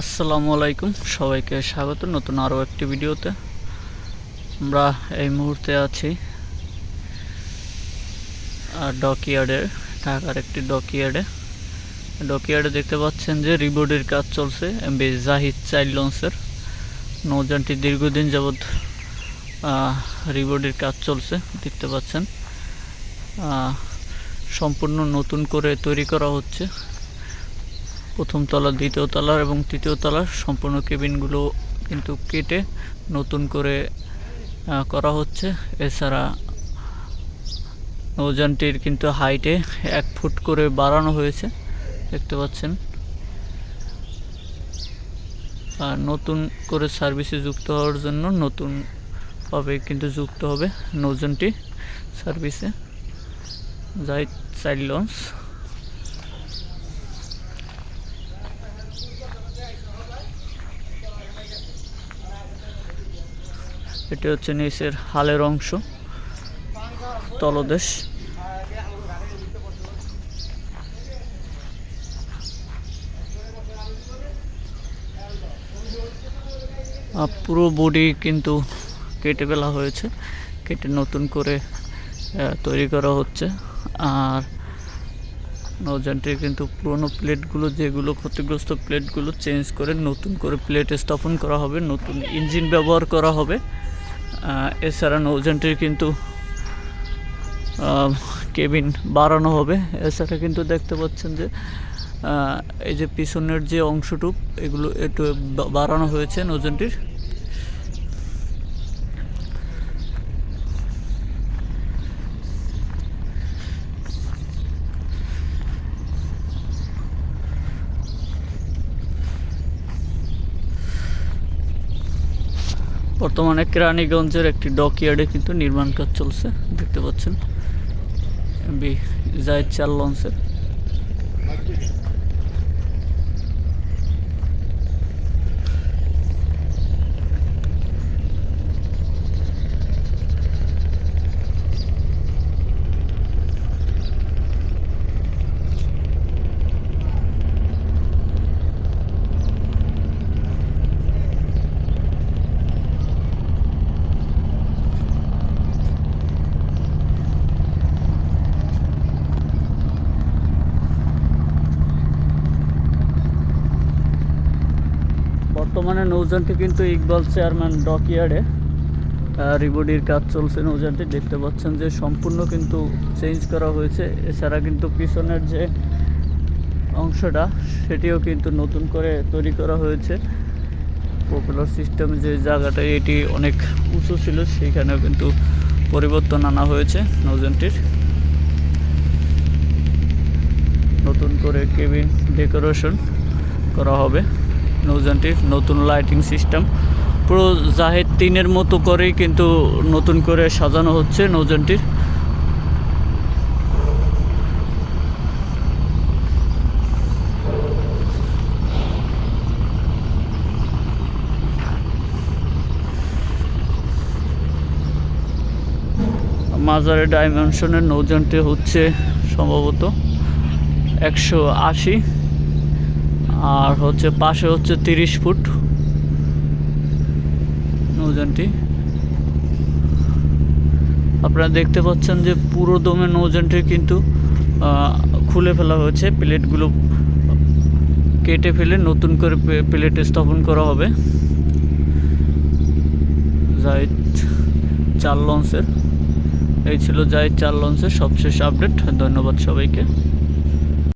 আসসালামু আলাইকুম, সবাইকে স্বাগত নতুন আরও একটি ভিডিওতে। আমরা এই মুহূর্তে আছি ডকইয়ার্ডের ঢাকার একটি ডকইয়ার্ডে ডকইয়ার্ডে দেখতে পাচ্ছেন যে রিবোর্ডের কাজ চলছে এমবি জাহিদ চাইল্ড লঞ্চের। নৌযানটি দীর্ঘদিন যাবৎ রিবোর্ডের কাজ চলছে, দেখতে পাচ্ছেন। সম্পূর্ণ নতুন করে তৈরি করা হচ্ছে। প্রথম তলা, দ্বিতীয় তলার এবং তৃতীয় তলার সম্পূর্ণ কেবিনগুলো কিন্তু কেটে নতুন করে করা হচ্ছে। এছাড়া নৌযানটির কিন্তু হাইটে এক ফুট করে বাড়ানো হয়েছে, দেখতে পাচ্ছেন। আর নতুন করে সার্ভিসে যুক্ত হওয়ার জন্য নতুনভাবে কিন্তু যুক্ত হবে নৌযানটি সার্ভিসে। যাই চাইল্ড লঞ্চ। এটি হচ্ছে নিচের হালের অংশ, তলদেশ। পুরো বডি কিন্তু কেটে ফেলা হয়েছে, কেটে নতুন করে তৈরি করা হচ্ছে। আর নৌযানটির কিন্তু পুরনো প্লেটগুলো, যেগুলো ক্ষতিগ্রস্ত প্লেটগুলো চেঞ্জ করে নতুন করে প্লেট স্থাপন করা হবে, নতুন ইঞ্জিন ব্যবহার করা হবে। এছাড়া নৌজানটির কিন্তু কেবিন বাড়ানো হবে। এছাড়া কিন্তু দেখতে পাচ্ছেন যে এই যে পিছনের যে অংশটুক, এগুলো একটু বাড়ানো হয়েছে নৌযানটির। বর্তমানে কেরানীগঞ্জের একটি ডকইয়ার্ডে কিন্তু নির্মাণ কাজ চলছে দেখতে পাচ্ছেন। বি জায়দ চার লঞ্চের। বর্তমানে নৌযানটি কিন্তু ইকবাল চেয়ারম্যান ডকইয়ার্ডে রিবডির কাজ চলছে নৌযানটি। দেখতে পাচ্ছেন যে সম্পূর্ণ কিন্তু চেঞ্জ করা হয়েছে। এছাড়া কিন্তু পিছনের যে অংশটা, সেটিও কিন্তু নতুন করে তৈরি করা হয়েছে। পপুলার সিস্টেম যে জায়গাটা, এটি অনেক উঁচু ছিল সেইখানেও কিন্তু পরিবর্তন আনা হয়েছে নৌযানটির। নতুন করে কেবিন ডেকোরেশন করা হবে। নৌযানটির নতুন লাইটিং সিস্টেম পুরো জাহেদ তিনের মতো করেই কিন্তু নতুন করে সাজানো হচ্ছে নৌযানটির। মাজারে ডাইমেনশনের নৌযানটি হচ্ছে সম্ভবত একশো আশি। আর হচ্ছে পাশে হচ্ছে তিরিশ ফুট নৌযানটি। আপনারা দেখতে পাচ্ছেন যে পুরো দমে নৌযানটি কিন্তু খুলে ফেলা হয়েছে। প্লেটগুলো কেটে ফেলে নতুন করে প্লেট স্থাপন করা হবে। জাহিদ চার লঞ্চের। এই ছিল জাহিদ চার লঞ্চের সবশেষ আপডেট। ধন্যবাদ সবাইকে।